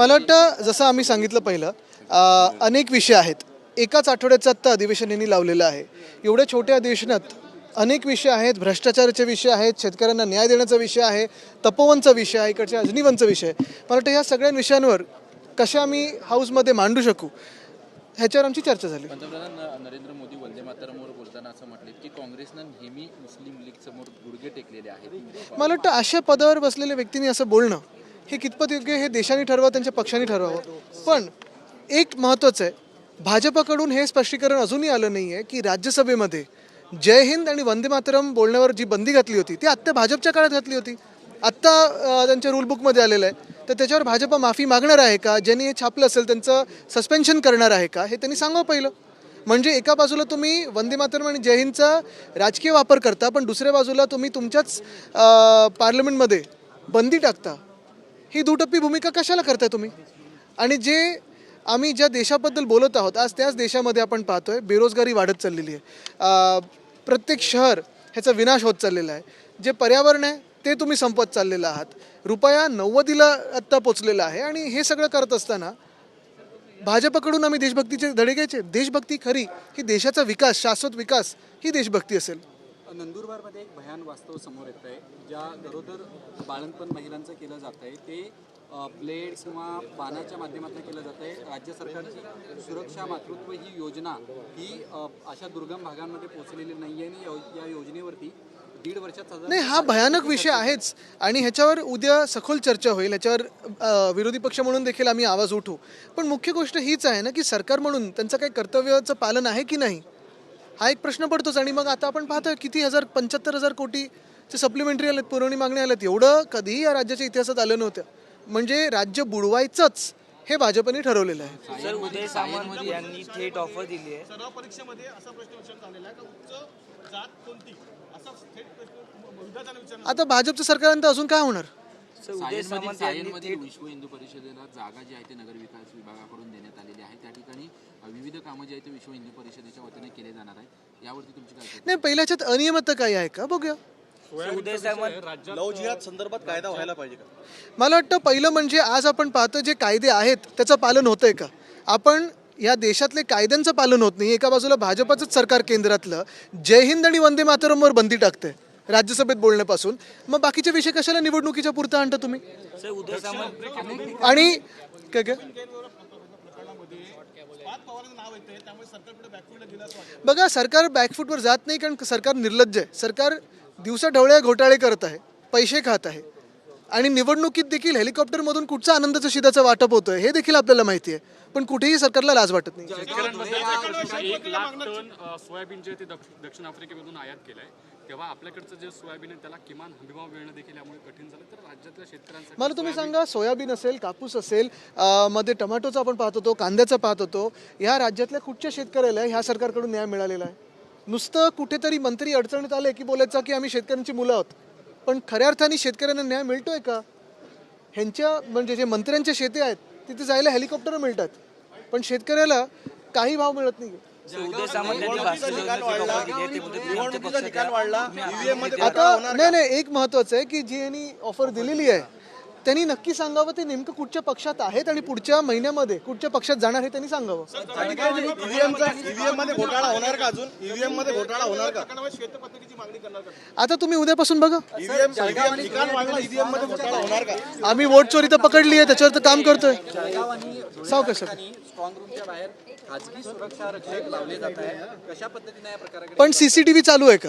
मला वाटतं जसं आम्ही सांगितलं पहिलं अनेक विषय आहेत. एकाच आठवड्याचं आत्ता अधिवेशन यांनी लावलेलं आहे. एवढ्या छोट्या अधिवेशनात अनेक विषय आहेत. भ्रष्टाचाराचे विषय आहेत शेतकऱ्यांना न्याय देण्याचा विषय आहे तपोवनचा विषय आहे इकडच्या अजनीवनचा विषय आहे. मला वाटतं ह्या सगळ्या विषयांवर कशा आम्ही हाऊसमध्ये मांडू शकू ह्याच्यावर आमची चर्चा झाली. पंतप्रधान नरेंद्र मोदी वंदे मातरमवर बोलताना असं म्हटले की काँग्रेसनं नेहमी मुस्लिम लीग समोर गुडघे टेकलेले आहेत. मला वाटतं अशा पदावर बसलेल्या व्यक्तींनी असं बोलणं हे कितपत योग्य हे देशाने ठरवावं त्यांच्या पक्षाने ठरवावं. पण एक महत्त्वाचं आहे भाजपकडून हे स्पष्टीकरण अजूनही आलं नाही आहे की राज्यसभेमध्ये जय हिंद आणि वंदे मातरम बोलण्यावर जी बंदी घातली होती ती आत्ता भाजपच्या काळात घातली होती. आत्ता त्यांच्या रूलबुकमध्ये आलेलं आहे. तर त्याच्यावर भाजप माफी मागणार आहे का? ज्यांनी हे छापलं असेल त्यांचं सस्पेन्शन करणार आहे का? हे त्यांनी सांगावं पहिलं. म्हणजे एका बाजूला तुम्ही वंदे मातरम आणि जय हिंदचा राजकीय वापर करता पण दुसऱ्या बाजूला तुम्ही तुमच्याच पार्लमेंटमध्ये बंदी टाकता. ही दुटप्पी भूमिका कशाला करताय तुम्ही? आणि जे आम्ही ज्या देशाबद्दल बोलत आहोत आज त्याच देशामध्ये आपण पाहतोय बेरोजगारी वाढत चाललेली आहे. प्रत्येक शहर ह्याचा विनाश होत चाललेला आहे. जे पर्यावरण आहे ते तुम्ही संपत चाललेलं आहात. रुपया नव्वदीला आत्ता पोचलेला आहे आणि हे सगळं करत असताना भाजपकडून आम्ही देशभक्तीचे धडे घ्यायचे. देशभक्ती खरी ही देशाचा विकास शाश्वत विकास ही देशभक्ती असेल. नंदुरबारमध्ये एक भयान वास्तव समोर येत आहे ज्या गरोदर बाळणपण महिलांचं केलं जात आहे. ते ब्लेड किंवा पानाच्या माध्यमातून केलं जात आहे. राज्य सरकारची सुरक्षा मातृत्व ही योजना ही अशा दुर्गम भागांमध्ये पोहोचलेली नाही आहे आणि या योजनेवरती दीड वर्षात नाही हा भयानक विषय आहेच. आणि ह्याच्यावर उद्या सखोल चर्चा होईल. ह्याच्यावर विरोधी पक्ष म्हणून देखील आम्ही आवाज उठू. पण मुख्य गोष्ट हीच आहे ना की सरकार म्हणून त्यांचं काही कर्तव्याचं पालन आहे की नाही? हा एक प्रश्न पडतोच आणि मग आता आपण पाहतोय किती हजार पंच्याहत्तर हजार कोटीचे सप्लिमेंटरी आलेत पुरवणी मागण्या आल्यात एवढं कधीही या राज्याच्या इतिहासात आलं नव्हतं. म्हणजे राज्य बुडवायचंच हे भाजपने ठरवलेलं आहे. सर उदय सामंत यांनी थेट ऑफर दिली आहे. आता भाजपचं सरकारनंतर अजून काय होणार सर उदय सायनमधील सामंत यांनी सायनमधील थेट विश्व हिंदू परिषदेला जागा जी आहे ते नगर विकास विभागाकडून देण्यात आलेली आहे. त्या ठिकाणी विविध कामं जी आहेत ते विश्व हिंदू परिषदेच्या वतीने केले जाणार आहेत. यावरती तुमची काय? नाही पहिल्या ह्याच्यात अनियमितता काही आहे का? बघूया. संदर्भात कायदा व्हायला पाहिजे का? मला वाटतं पहिलं म्हणजे आज आपण पाहतो जे कायदे आहेत त्याचं पालन होतंय का? आपण या देशातले कायद्यांचं पालन होत नाही. एका बाजूला भाजपचंच सरकार केंद्रातलं. जय हिंद आणि वंदे मातरमवर बंदी टाकते राज्यसभेत बोलण्यापासून. मग बाकीचे विषय कशाला निवडणुकीच्या पुरता आणता तुम्ही? आणि काय काय? बघा सरकार बॅकफूटवर जात नाही कारण सरकार निर्लज्ज आहे. सरकार दिवसा ढवळ्या घोटाळे करत आहे पैसे खात आहे. आणि निवडणुकीत देखील हेलिकॉप्टरमधून कुठचा आनंदाचं शिदाचं वाटप होतंय हे देखील आपल्याला माहिती आहे. पण कुठेही सरकारला लाज वाटत नाही. एक लाख टन अ, सोयाबीन जे आहे ते दक्ष- दक्षिण आफ्रिकेमधून आयात केलंय. तेव्हा आपल्याकडचं जे सोयाबीन आहे त्याला किमान हमीभाव मिळणं देखील यामुळे कठीण झालं. तर राज्यातल्या शेतकऱ्यांसाठी मला तुम्ही सांगा सोयाबीन असेल कापूस असेल मध्ये टमाटोचा आपण पाहत होतो कांद्याचा पाहत होतो ह्या राज्यातल्या कुठच्या शेतकऱ्याला ह्या सरकारकडून न्याय मिळालेला आहे? नुसतं कुठेतरी मंत्री अडचणीत आले की बोलायचं की आम्ही शेतकऱ्यांची मुलं आहोत. पण खऱ्या अर्थाने शेतकऱ्यांना न्याय मिळतोय का? ह्यांच्या म्हणजे जे मंत्र्यांच्या शेती आहेत तिथे जायला हेलिकॉप्टर मिळतात. पण शेतकऱ्याला काही भाव मिळत नाही आता नाही नाही एक महत्वाचं आहे की जी यांनी ऑफर दिलेली आहे त्यांनी नक्की सांगावं ते नेमकं कुठच्या पक्षात आहेत आणि पुढच्या महिन्यामध्ये कुठच्या पक्षात जाणार हे त्यांनी सांगावं. ईव्हीएममध्ये घोटाळा होणार का अजून? ईव्हीएममध्ये घोटाळा होणार का? आता तुम्ही उद्यापासून बघा. ईव्हीएम निकाल वाढला ईव्हीएममध्ये घोटाळा होणार का? आम्ही वोट चोरी तर पकडली आहे त्याच्यावर तर काम करतोय. सावकाश सावकाश. स्ट्रॉंग रूमच्या बाहेर खाजगी सुरक्षा रक्षक लावले जात आहे कशा पद्धतीने या प्रकाराकडे पण सीसीटीव्ही चालू आहे का?